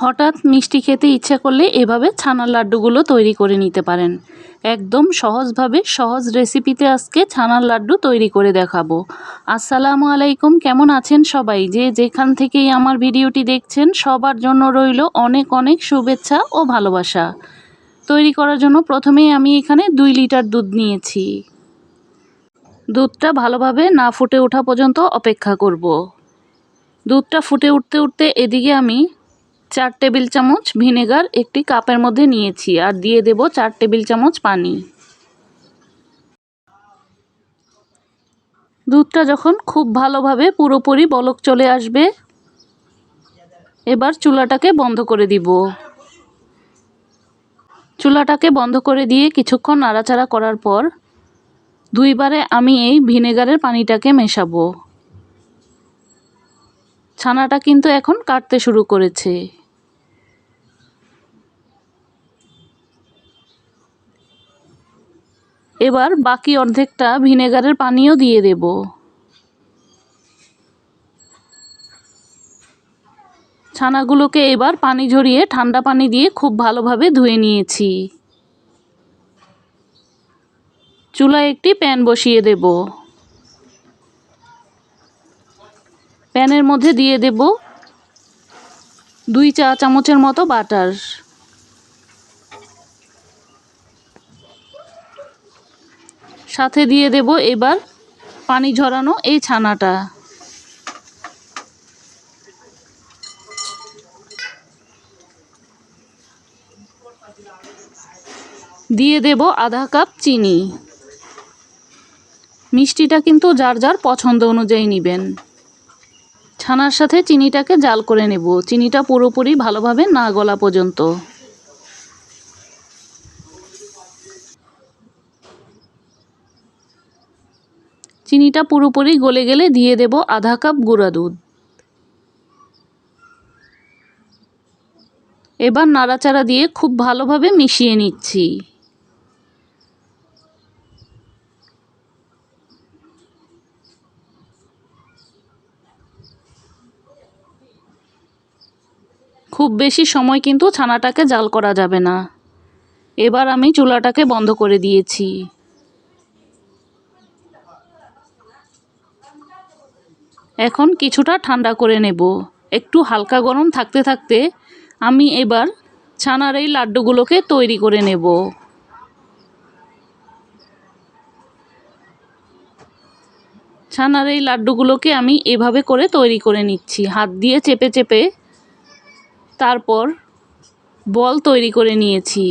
হঠাৎ মিষ্টি খেতে ইচ্ছে করলে এভাবে ছানার লাড্ডুগুলো তৈরি করে নিতে পারেন। একদম সহজভাবে সহজ রেসিপিতে আজকে ছানার লাড্ডু তৈরি করে দেখাবো। আসসালামু আলাইকুম, কেমন আছেন সবাই? যে যেখান থেকেই আমার ভিডিওটি দেখছেন, সবার জন্য রইল অনেক অনেক শুভেচ্ছা ও ভালোবাসা। তৈরি করার জন্য প্রথমেই আমি এখানে দুই লিটার দুধ নিয়েছি। দুধটা ভালোভাবে না ফুটে ওঠা পর্যন্ত অপেক্ষা করব। দুধটা ফুটে উঠতে উঠতে এদিকে আমি চার টেবিল চামচ ভিনেগার একটি কাপের মধ্যে নিয়েছি আর দিয়ে দেব চার টেবিল চামচ পানি। দুধটা যখন খুব ভালোভাবে পুরোপুরি বলক চলে আসবে, এবার চুলাটাকে বন্ধ করে দিব। চুলাটাকে বন্ধ করে দিয়ে কিছুক্ষণ নাড়াচাড়া করার পর দুইবারে আমি এই ভিনেগারের পানিটাকে মেশাবো। ছানাটা কিন্তু এখন কাটতে শুরু করেছে। এবার বাকি অর্ধেকটা ভিনেগারের পানিও দিয়ে দেব। ছানাগুলোকে এবার পানি ঝরিয়ে ঠান্ডা পানি দিয়ে খুব ভালোভাবে ধুয়ে নিয়েছি। চুলায় একটি প্যান বসিয়ে দেব। প্যানের মধ্যে দিয়ে দেব দুই চা চামচের মতো বাটার। সাথে দিয়ে দেব এবার পানি ঝরানো এই ছানাটা। দিয়ে দেব আধা কাপ চিনি। মিষ্টিটা কিন্তু যার যার পছন্দ অনুযায়ী নেবেন। ছানার সাথে চিনিটাকে জাল করে নেব। চিনিটা পুরোপুরি ভালোভাবে না গলা পর্যন্ত। চিনিটা পুরোপুরি গলে গেলে দিয়ে দেব আধা কাপ গুঁড়া দুধ। এবার নাড়াচাড়া দিয়ে খুব ভালোভাবে মিশিয়ে নিচ্ছি। খুব বেশি সময় কিন্তু ছানাটাকে জাল করা যাবে না। এবার আমি চুলাটাকে বন্ধ করে দিয়েছি। এখন কিছুটা ঠান্ডা করে নেব। একটু হালকা গরম থাকতে থাকতে আমি এবার ছানার এই লাড্ডুগুলোকে তৈরি করে নেব। ছানার এই লাড্ডুগুলোকে আমি এভাবে করে তৈরি করে নিচ্ছি। হাত দিয়ে চেপে চেপে তারপর বল তৈরি করে নিয়েছি।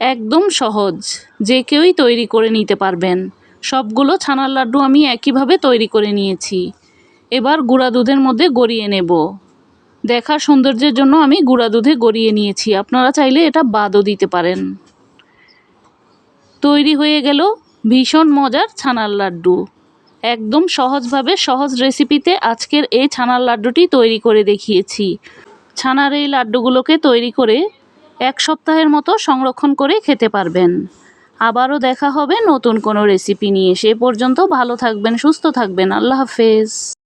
একদম সহজ, যে কেউই তৈরি করে নিতে পারবেন। সবগুলো ছানার লাড্ডু আমি একইভাবে তৈরি করে নিয়েছি। এবার গুঁড়া দুধের মধ্যে গড়িয়ে নেব। দেখার সৌন্দর্যের জন্য আমি গুঁড়া দুধে গড়িয়ে নিয়েছি। আপনারা চাইলে এটা বাদও দিতে পারেন। তৈরি হয়ে গেল ভীষণ মজার ছানার লাড্ডু। একদম সহজভাবে সহজ রেসিপিতে আজকের এই ছানার লাড্ডুটি তৈরি করে দেখিয়েছি। ছানার এই লাড্ডুগুলোকে তৈরি করে এক সপ্তাহের মতো সংরক্ষণ করে খেতে পারবেন। আবারও দেখা হবে নতুন কোনো রেসিপি নিয়ে। সে পর্যন্ত ভালো থাকবেন, সুস্থ থাকবেন। আল্লাহ হাফেজ।